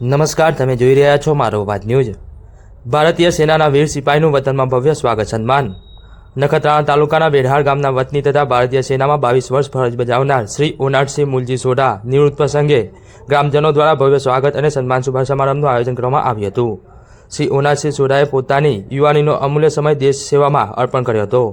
નમસ્કાર, તમે જોઈ રહ્યા છો મારો વાત ન્યૂઝ. ભારતીય સેનાના વીર સિપાહીનું વતનમાં ભવ્ય સ્વાગત સન્માન. નખત્રાણા તાલુકાના બેઢાળ ગામના વતની તથા ભારતીય સેનામાં બાવીસ વર્ષ ફરજ બજાવનાર શ્રી ઓનાટસિંહ મુલજી સોઢા નિવૃત્ત પ્રસંગે ગ્રામજનો દ્વારા ભવ્ય સ્વાગત અને સન્માન શુભાર સમારંભનું આયોજન કરવામાં આવ્યું હતું. શ્રી ઓનાટસિંહ સોઢાએ પોતાની યુવાનીનો અમૂલ્ય સમય દેશ સેવામાં અર્પણ કર્યો હતો.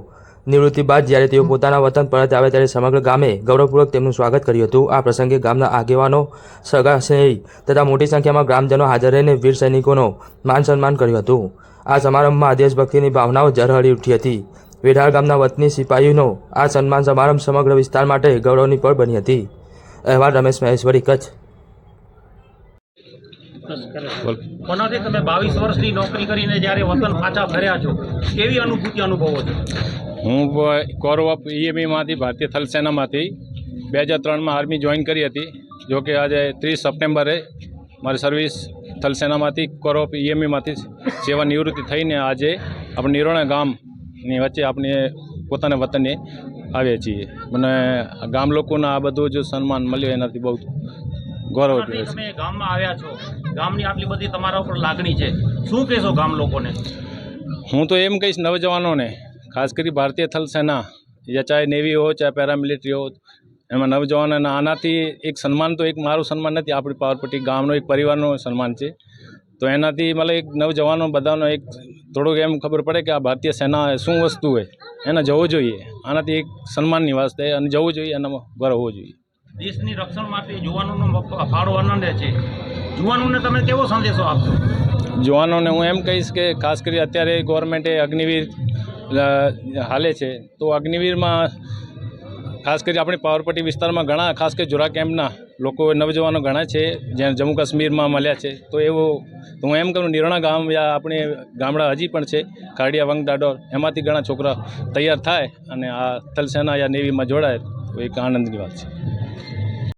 નિવૃત્તિ બાદ જ્યારે તેઓ પોતાના વતન પરત આવે ત્યારે સમગ્ર ગામે ગૌરવપૂર્વક તેમનું સ્વાગત કર્યું હતું. આ પ્રસંગે ગામના આગેવાનો સગા સ્નેહી તથા મોટી સંખ્યામાં ગ્રામજનો હાજર રહીને વીર સૈનિકોનો માન સન્માન કર્યું હતું. આ સમારંભમાં દેશભક્તિની ભાવનાઓ ઝરહળી ઉઠી હતી. વેઢાળ ગામના વતની સિપાહીનો આ સન્માન સમારંભ સમગ્ર વિસ્તાર માટે ગૌરવની પળ બની હતી. અહેવાલ રમેશ મહેશ્વરી કચ્છ. તમે બાવીસ વર્ષની નોકરી કરીને જ્યારે વતન પાછા ફર્યા છો કેવી અનુભૂતિ અનુભવો છો? હું કોરવપ ઈએમઈમાંથી ભારતીય થલ સેનામાંથી બે હજાર ત્રણમાં આર્મી જોઈન કરી હતી. જોકે આજે ત્રીસ સપ્ટેમ્બરે મારી સર્વિસ થલ સેનામાંથી ઓફ ઈએમઈમાંથી સેવા નિવૃત્તિ થઈને આજે આપણે નિરોણા ગામની વચ્ચે આપણે પોતાના વતને આવીએ છીએ. મને ગામ લોકોના આ બધું જો સન્માન મળ્યું એનાથી બહુ ગૌરવ તમે ગામમાં આવ્યા છો. ગામની આટલી બધી તમારા ઉપર લાગણી છે. શું કહેશો ગામ લોકોને? હું તો એમ કહીશ નવજવાનોને ખાસ કરી ભારતીય થલ સેના યા ચાહે નેવી હો ચાહે પેરામિલિટરી હો એમાં નવજવાનોને આનાથી એક સન્માન તો એક મારું સન્માન નથી આપણી પાવરપટ્ટી ગામનો એક પરિવારનું સન્માન છે. તો એનાથી મતલબ એક નવજવાનો બધાનો એક થોડુંક એમ ખબર પડે કે આ ભારતીય સેના શું વસ્તુ હોય એને જવું જોઈએ. આનાથી એક સન્માનની વાસ્તે અને જવું જોઈએ એનામાં ગૌરવ હોવો જોઈએ. દેશની રક્ષણ માટે યુવાનોનો ફાળો આનંદ છે. યુવાનોને તમે કેવો સંદેશો આપશો? યુવાનોને હું એમ કહીશ કે ખાસ કરી અત્યારે ગવર્મેન્ટે અગ્નિવીર હાલે છે. તો અગ્નિવીરમાં ખાસ કરી આપણી પાવરપટ્ટી વિસ્તારમાં ઘણા, ખાસ કરી જોરા કેમ્પના લોકો નવજવાનો ઘણા છે, જ્યાં જમ્મુ કાશ્મીરમાં મળ્યા છે. તો એવો, તો હું એમ કહું, નિરોણા ગામ યા આપણે ગામડા હજી પણ છે ખાડિયા વંગ દાડોર એમાંથી ઘણા છોકરા તૈયાર થાય અને આ થલસેના યા નેવીમાં જોડાય, તો એક આનંદની વાત છે.